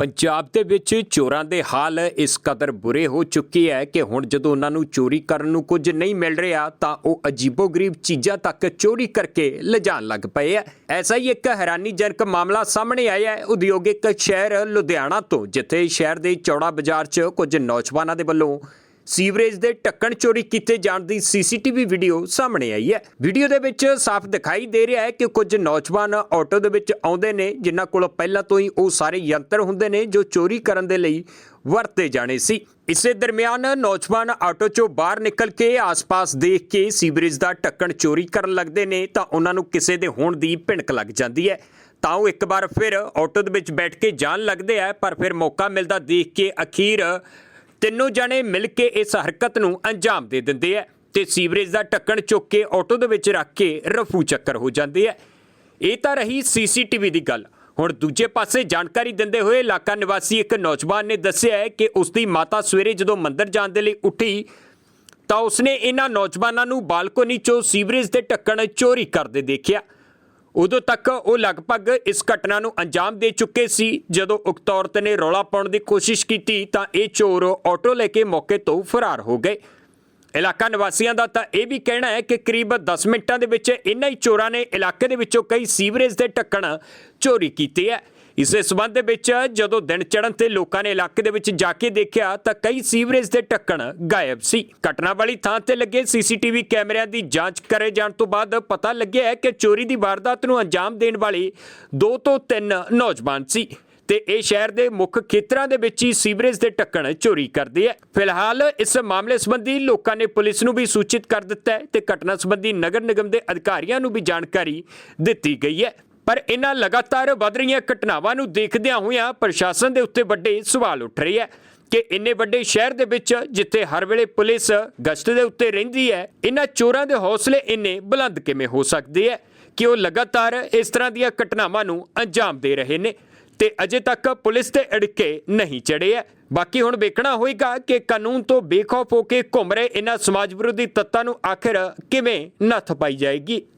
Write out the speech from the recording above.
ਪੰਜਾਬ ਦੇ ਵਿੱਚ ਚੋਰਾਂ ਦੇ ਹਾਲ ਇਸ ਕਦਰ ਬੁਰੇ ਹੋ ਚੁੱਕੇ ਹੈ ਕਿ ਹੁਣ ਜਦੋਂ ਉਹਨਾਂ ਨੂੰ ਚੋਰੀ ਕਰਨ ਨੂੰ ਕੁਝ ਨਹੀਂ ਮਿਲ ਰਿਹਾ, ਤਾਂ ਉਹ ਅਜੀਬੋ-ਗਰੀਬ ਚੀਜ਼ਾਂ ਤੱਕ ਚੋਰੀ ਕਰਕੇ ਲਿਜਾਣ ਲੱਗ ਪਏ ਹੈ। ਐਸਾ ਹੀ ਇੱਕ ਹੈਰਾਨੀਜਨਕ ਮਾਮਲਾ ਸਾਹਮਣੇ ਆਇਆ ਹੈ ਉਦਯੋਗਿਕ ਸ਼ਹਿਰ ਲੁਧਿਆਣਾ ਤੋਂ, ਜਿੱਥੇ ਸ਼ਹਿਰ ਦੇ ਚੌੜਾ ਬਾਜ਼ਾਰ 'ਚ ਕੁਝ ਨੌਜਵਾਨਾਂ ਦੇ ਵੱਲੋਂ ਸੀਵਰੇਜ ਦੇ ਢੱਕਣ ਚੋਰੀ ਕੀਤੇ ਜਾਣ ਦੀ ਸੀਸੀਟੀਵੀ ਵੀਡੀਓ ਸਾਹਮਣੇ ਆਈ ਹੈ। ਵੀਡੀਓ ਦੇ ਵਿੱਚ ਸਾਫ਼ ਦਿਖਾਈ ਦੇ ਰਿਹਾ ਹੈ ਕਿ ਕੁਝ ਨੌਜਵਾਨ ਆਟੋ ਦੇ ਵਿੱਚ ਆਉਂਦੇ ਨੇ, ਜਿਨ੍ਹਾਂ ਕੋਲ ਪਹਿਲਾਂ ਤੋਂ ਹੀ ਉਹ ਸਾਰੇ ਯੰਤਰ ਹੁੰਦੇ ਨੇ ਜੋ ਚੋਰੀ ਕਰਨ ਦੇ ਲਈ ਵਰਤੇ ਜਾਣੇ ਸੀ। ਇਸੇ ਦਰਮਿਆਨ ਨੌਜਵਾਨ ਆਟੋ ਚੋਂ ਬਾਹਰ ਨਿਕਲ ਕੇ ਆਸ-ਪਾਸ ਦੇਖ ਕੇ ਸੀਵਰੇਜ ਦਾ ਢੱਕਣ ਚੋਰੀ ਕਰਨ ਲੱਗਦੇ ਨੇ, ਤਾਂ ਉਹਨਾਂ ਨੂੰ ਕਿਸੇ ਦੇ ਹੋਣ ਦੀ ਭਿਣਕ ਲੱਗ ਜਾਂਦੀ ਹੈ। ਤਾਂ ਉਹ ਇੱਕ ਵਾਰ ਫਿਰ ਆਟੋ ਦੇ ਵਿੱਚ ਬੈਠ ਕੇ ਜਾਣ ਲੱਗਦੇ ਆ, ਪਰ ਫਿਰ ਮੌਕਾ ਮਿਲਦਾ ਦੇਖ ਕੇ ਅਖੀਰ ਤਿੰਨੋਂ ਜਣੇ ਮਿਲ ਕੇ ਇਸ ਹਰਕਤ ਨੂੰ ਅੰਜਾਮ ਦੇ ਦਿੰਦੇ ਆ ਤੇ ਸੀਵਰੇਜ ਦਾ ਢੱਕਣ ਚੁੱਕ ਕੇ ਆਟੋ ਦੇ ਵਿੱਚ ਰੱਖ ਕੇ ਰਫੂ ਚੱਕਰ ਹੋ ਜਾਂਦੇ ਆ। ਇਹ ਤਾਂ ਰਹੀ ਸੀਸੀਟੀਵੀ ਦੀ ਗੱਲ। ਹੁਣ ਦੂਜੇ ਪਾਸੇ ਜਾਣਕਾਰੀ ਦਿੰਦੇ ਹੋਏ ਇਲਾਕਾ ਨਿਵਾਸੀ ਇੱਕ ਨੌਜਵਾਨ ਨੇ ਦੱਸਿਆ ਹੈ ਕਿ ਉਸ ਦੀ ਮਾਤਾ ਸਵੇਰੇ ਜਦੋਂ ਮੰਦਰ ਜਾਣ ਦੇ ਲਈ ਉੱਠੀ, ਤਾਂ ਉਸਨੇ ਇਹਨਾਂ ਨੌਜਵਾਨਾਂ ਨੂੰ ਬਾਲਕੋਨੀ 'ਚੋਂ ਸੀਵਰੇਜ ਦੇ ਢੱਕਣ ਚੋਰੀ ਕਰਦੇ ਦੇਖਿਆ। ਉਦੋਂ ਤੱਕ ਉਹ ਲਗਭਗ ਇਸ ਘਟਨਾ ਨੂੰ ਅੰਜਾਮ ਦੇ ਚੁੱਕੇ ਸੀ। ਜਦੋਂ ਉਕਤ ਔਰਤ ਨੇ ਰੌਲਾ ਪਾਉਣ ਦੀ ਕੋਸ਼ਿਸ਼ ਕੀਤੀ, ਤਾਂ ਇਹ ਚੋਰ ਆਟੋ ਲੈ ਕੇ ਮੌਕੇ ਤੋਂ ਫਰਾਰ ਹੋ ਗਏ। ਇਲਾਕਾ ਨਿਵਾਸੀਆਂ ਦਾ ਤਾਂ ਇਹ ਵੀ ਕਹਿਣਾ ਹੈ ਕਿ ਕਰੀਬ 10 ਮਿੰਟਾਂ ਦੇ ਵਿੱਚ ਇਹਨਾਂ ਹੀ ਚੋਰਾਂ ਨੇ ਇਲਾਕੇ ਦੇ ਵਿੱਚੋਂ ਕਈ ਸੀਵਰੇਜ ਦੇ ਢੱਕਣ ਚੋਰੀ ਕੀਤੇ ਹੈ ਇਸੇ ਸਬੰਧ ਦੇ ਵਿੱਚ ਜਦੋਂ ਦਿਨ ਚੜ੍ਹਨ ਤੇ ਲੋਕਾਂ ਨੇ ਇਲਾਕੇ ਦੇ ਵਿੱਚ ਜਾ ਕੇ ਦੇਖਿਆ ਤਾਂ ਕਈ ਸੀਵਰੇਜ ਦੇ ਢੱਕਣ ਗਾਇਬ ਸੀ। ਘਟਨਾ ਵਾਲੀ ਥਾਂ ਤੇ ਲੱਗੇ ਸੀਸੀਟੀਵੀ ਕੈਮਰਿਆਂ ਦੀ ਜਾਂਚ ਕਰੇ ਜਾਣ ਤੋਂ ਬਾਅਦ ਪਤਾ ਲੱਗਿਆ ਹੈ ਕਿ ਚੋਰੀ ਦੀ ਵਾਰਦਾਤ ਨੂੰ ਅੰਜਾਮ ਦੇਣ ਵਾਲੇ ਦੋ ਤੋਂ ਤਿੰਨ ਨੌਜਵਾਨ ਸੀ ਤੇ ਇਹ ਸ਼ਹਿਰ ਦੇ ਮੁੱਖ ਖੇਤਰਾਂ ਦੇ ਵਿੱਚ ਹੀ ਸੀਵਰੇਜ ਦੇ ਢੱਕਣ ਚੋਰੀ ਕਰਦੇ ਆ। ਫਿਲਹਾਲ ਇਸ ਮਾਮਲੇ ਸੰਬੰਧੀ ਲੋਕਾਂ ਨੇ ਪੁਲਿਸ ਨੂੰ ਵੀ ਸੂਚਿਤ ਕਰ ਦਿੱਤਾ ਹੈ ਤੇ ਘਟਨਾ ਸੰਬੰਧੀ ਨਗਰ ਨਿਗਮ ਦੇ ਅਧਿਕਾਰੀਆਂ ਨੂੰ ਵੀ ਜਾਣਕਾਰੀ ਦਿੱਤੀ ਗਈ ਹੈ। ਪਰ ਇਹਨਾਂ ਲਗਾਤਾਰ ਵਧ ਰਹੀਆਂ ਘਟਨਾਵਾਂ ਨੂੰ ਦੇਖਦਿਆਂ ਹੋਇਆਂ ਪ੍ਰਸ਼ਾਸਨ ਦੇ ਉੱਤੇ ਵੱਡੇ ਸਵਾਲ ਉੱਠ ਰਹੇ ਹੈ ਕਿ ਇੰਨੇ ਵੱਡੇ ਸ਼ਹਿਰ ਦੇ ਵਿੱਚ, ਜਿੱਥੇ ਹਰ ਵੇਲੇ ਪੁਲਿਸ ਗਸ਼ਤ ਦੇ ਉੱਤੇ ਰਹਿੰਦੀ ਹੈ, ਇਹਨਾਂ ਚੋਰਾਂ ਦੇ ਹੌਸਲੇ ਇੰਨੇ ਬੁਲੰਦ ਕਿਵੇਂ ਹੋ ਸਕਦੇ ਹੈ ਕਿ ਉਹ ਲਗਾਤਾਰ ਇਸ ਤਰ੍ਹਾਂ ਦੀਆਂ ਘਟਨਾਵਾਂ ਨੂੰ ਅੰਜਾਮ ਦੇ ਰਹੇ ਨੇ ਤੇ ਅਜੇ ਤੱਕ ਪੁਲਿਸ ਤੇ ਅੜਕੇ ਨਹੀਂ ਚੜੇ ਹੈ। ਬਾਕੀ ਹੁਣ ਵੇਖਣਾ ਹੋਏਗਾ ਕਿ ਕਾਨੂੰਨ ਤੋਂ ਬੇਖੌਫ ਹੋ ਕੇ ਘੁੰਮ ਰਹੇ ਇਹਨਾਂ ਸਮਾਜ ਵਿਰੋਧੀ ਤੱਤਾਂ ਨੂੰ ਆਖਿਰ ਕਿਵੇਂ ਨੱਥ ਪਾਈ ਜਾਏਗੀ।